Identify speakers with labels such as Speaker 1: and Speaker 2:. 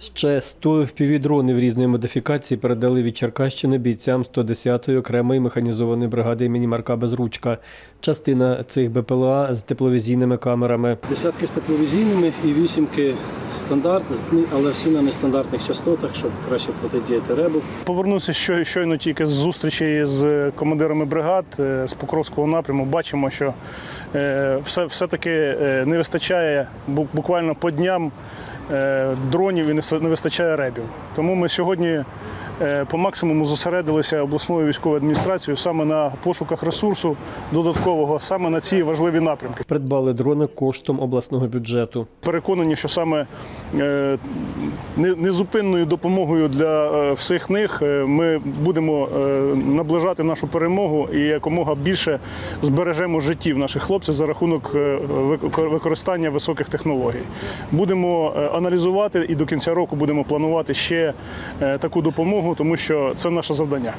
Speaker 1: Ще 100 впівдронів різної модифікації передали від Черкащини бійцям 110-ї окремої механізованої бригади імені Марка Безручка. Частина цих БПЛА з тепловізійними камерами.
Speaker 2: Десятки з тепловізійними і вісімки стандартні, але всі на нестандартних частотах, щоб краще протидіяти ребу.
Speaker 3: Повернувся щойно тільки з зустрічі з командирами бригад е, з Покровського напряму. Бачимо, що е, все, все-таки е, не вистачає буквально по дням дронів і не вистачає ребів. Тому ми сьогодні е, по максимуму зосередилися обласною військовою адміністрацією саме на пошуках ресурсу додаткового, саме на ці важливі напрямки.
Speaker 1: Придбали дрони коштом обласного бюджету.
Speaker 3: Переконані, що саме е, незупинною допомогою для е, всіх них е, ми будемо е, наближати нашу перемогу і якомога більше збережемо життів наших хлопців за рахунок е, використання високих технологій. Будемо е, аналізувати і до кінця року будемо планувати ще е, таку допомогу, тому що це наше завдання.